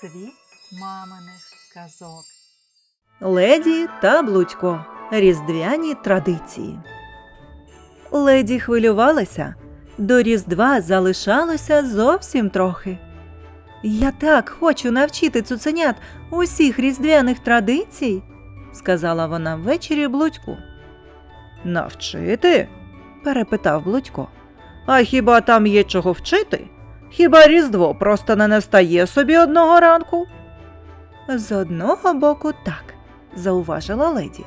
Світ маминих казок. Леді та Блудько. Різдвяні традиції. Леді хвилювалася. До Різдва залишалося зовсім трохи. Я так хочу навчити цуценят усіх різдвяних традицій, сказала вона ввечері Блудьку. Навчити? перепитав Блудько. А хіба там є чого вчити? Хіба Різдво просто не настає собі одного ранку? З одного боку, так, зауважила леді.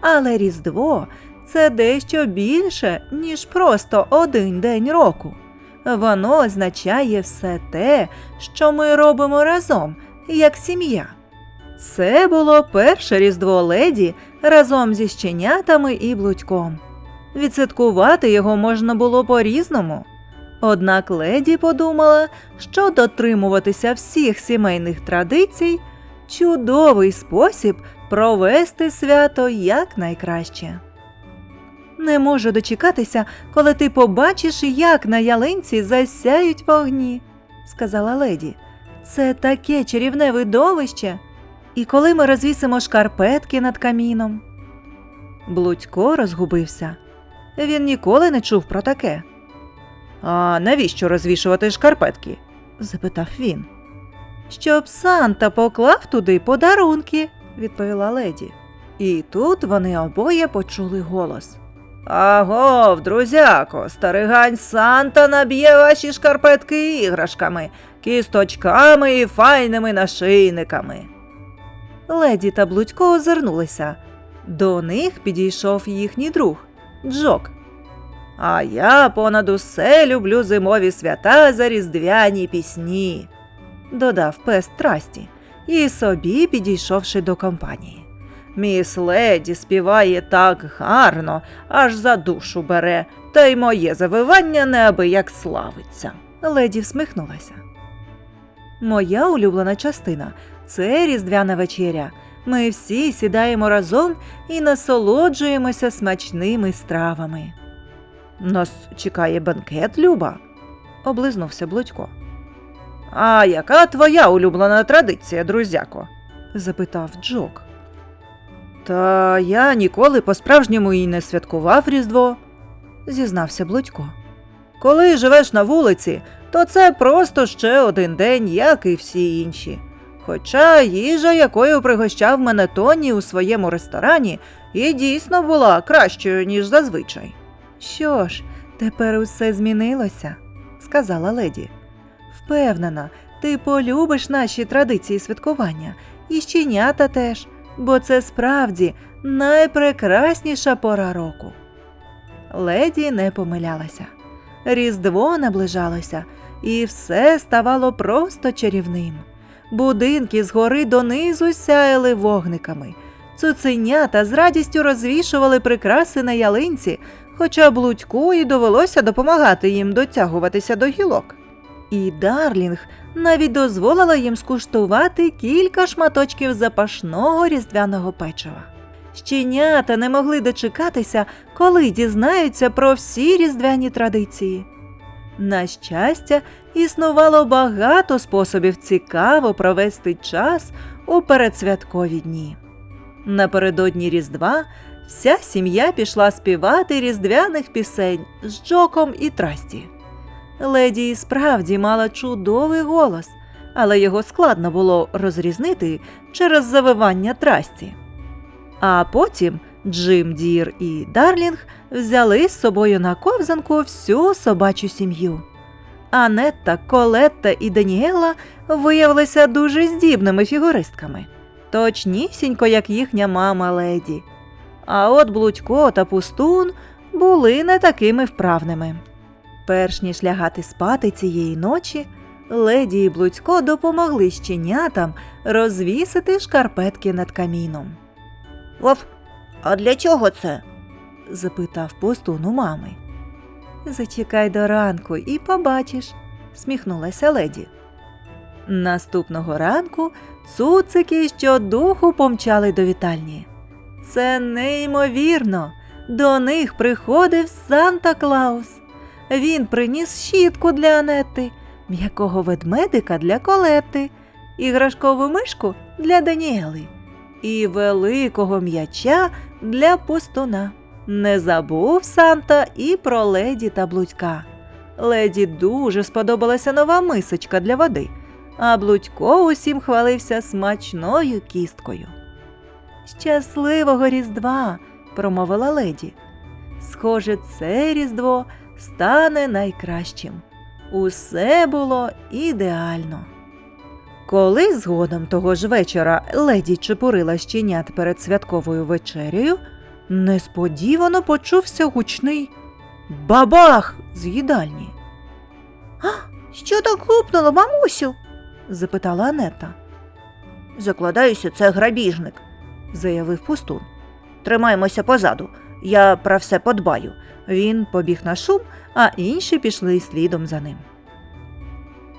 Але Різдво це дещо більше, ніж просто один день року. Воно означає все те, що ми робимо разом, як сім'я. Це було перше Різдво леді разом зі щенятами і блудьком. Відсвяткувати його можна було по-різному. Однак леді подумала, що дотримуватися всіх сімейних традицій чудовий спосіб провести свято якнайкраще. Не можу дочекатися, коли ти побачиш, як на ялинці засяють вогні, сказала леді. Це таке чарівне видовище. І коли ми розвісимо шкарпетки над каміном. Блудько розгубився. Він ніколи не чув про таке. А навіщо розвішувати шкарпетки? запитав він. Щоб Санта поклав туди подарунки, відповіла леді. І тут вони обоє почули голос. Агов, друзяко, старигань Санта наб'є ваші шкарпетки іграшками, кісточками і файними нашийниками. Леді та Блудько озирнулися. До них підійшов їхній друг Джок. А я понад усе люблю зимові свята за різдвяні пісні, додав пес Трасті, і собі підійшовши до компанії. Міс леді співає так гарно, аж за душу бере, та й моє завивання неабияк славиться. Леді всміхнулася. Моя улюблена частина це різдвяна вечеря. Ми всі сідаємо разом і насолоджуємося смачними стравами. Нас чекає бенкет, Люба, облизнувся Блудько. А яка твоя улюблена традиція, друзяко? запитав Джок. Та я ніколи по-справжньому і не святкував Різдво, зізнався Блудько. Коли живеш на вулиці, то це просто ще один день, як і всі інші. Хоча їжа, якою пригощав мене Тоні у своєму ресторані, і дійсно була кращою, ніж зазвичай. Що ж, тепер усе змінилося, сказала леді. Впевнена, ти полюбиш наші традиції святкування, і щенята теж, бо це справді найпрекрасніша пора року. Леді не помилялася. Різдво наближалося, і все ставало просто чарівним. Будинки згори донизу сяяли вогниками. Цуценята з радістю розвішували прикраси на ялинці, хоча блудьку і довелося допомагати їм дотягуватися до гілок. І Дарлінг навіть дозволила їм скуштувати кілька шматочків запашного різдвяного печива. Щенята не могли дочекатися, коли дізнаються про всі різдвяні традиції. На щастя, існувало багато способів цікаво провести час у передсвяткові дні. Напередодні Різдва вся сім'я пішла співати різдвяних пісень з Джоком і Трасті. Леді і справді мала чудовий голос, але його складно було розрізнити через завивання трасті. А потім Джим Дір і Дарлінг взяли з собою на ковзанку всю собачу сім'ю. Анетта, Колетта і Даніела виявилися дуже здібними фігуристками, точнісінько, як їхня мама леді. А от Блудько та Пустун були не такими вправними. Перш ніж лягати спати цієї ночі, леді і Блудько допомогли щенятам розвісити шкарпетки над каміном. Вов, а для чого це? запитав постун у мами. Зачекай до ранку і побачиш, сміхнулася леді. Наступного ранку цуцики щодуху помчали до вітальні. Це неймовірно. До них приходив Санта Клаус. Він приніс щітку для Анети, м'якого ведмедика для колети іграшкову мишку для Даніели і великого м'яча для пустуна. Не забув Санта і про леді та блудька. Леді дуже сподобалася нова мисочка для води, а блудько усім хвалився смачною кісткою. Щасливого Різдва, промовила леді. Схоже, це Різдво стане найкращим. Усе було ідеально. Коли згодом того ж вечора леді чепурила щенят перед святковою вечерею, несподівано почувся гучний бабах з їдальні. «А, Що так гупнуло, мамусю? запитала Анета, Закладаюся, це грабіжник. Заявив пустун. Тримаємося позаду. Я про все подбаю. Він побіг на шум, а інші пішли слідом за ним.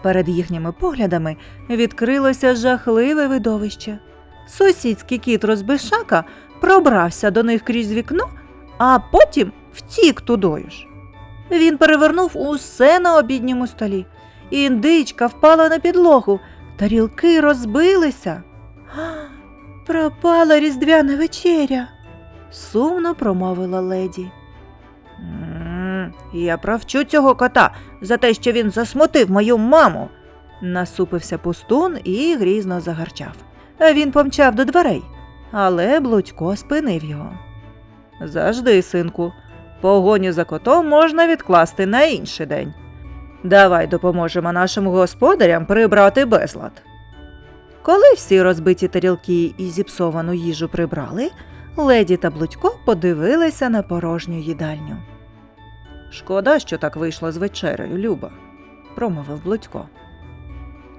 Перед їхніми поглядами відкрилося жахливе видовище. Сусідський кіт розбишака пробрався до них крізь вікно, а потім втік тудою ж. Він перевернув усе на обідньому столі. Індичка впала на підлогу, тарілки розбилися. «А, Пропала різдвяна вечеря, сумно промовила леді. Я провчу цього кота за те, що він засмутив мою маму. Насупився пустун і грізно загарчав. Він помчав до дверей, але Блудько спинив його. Завжди, синку, погоню за котом можна відкласти на інший день. Давай допоможемо нашим господарям прибрати безлад. Коли всі розбиті тарілки і зіпсовану їжу прибрали, леді та Блудько подивилися на порожню їдальню. Шкода, що так вийшло з вечерею, Люба, промовив Блудько.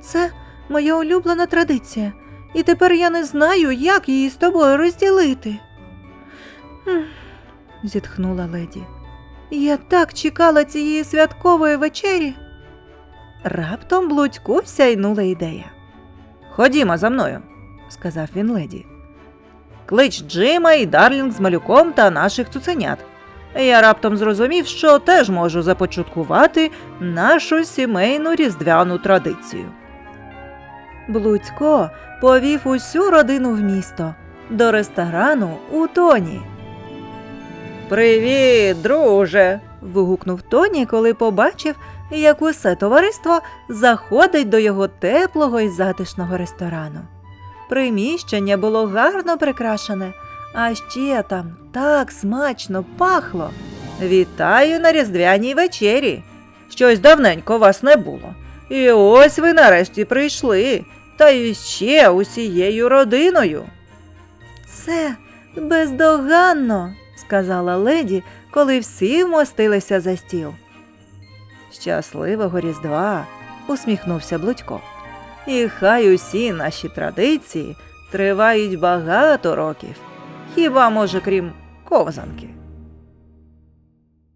Це моя улюблена традиція, і тепер я не знаю, як її з тобою розділити. «Хм», – зітхнула леді. Я так чекала цієї святкової вечері. Раптом блудьку сяйнула ідея. Ходімо за мною, сказав він леді. Клич Джима і Дарлінг з малюком та наших цуценят. Я раптом зрозумів, що теж можу започаткувати нашу сімейну різдвяну традицію. Блудько повів усю родину в місто до ресторану у Тоні. Привіт, друже. вигукнув Тоні, коли побачив, як усе товариство заходить до його теплого і затишного ресторану. Приміщення було гарно прикрашене, а ще там так смачно пахло. Вітаю на різдвяній вечері. Щось давненько вас не було. І ось ви нарешті прийшли, та й ще усією родиною. Це бездоганно, сказала леді, коли всі вмостилися за стіл. Щасливого Різдва, усміхнувся Блудько. І хай усі наші традиції тривають багато років, хіба може крім ковзанки.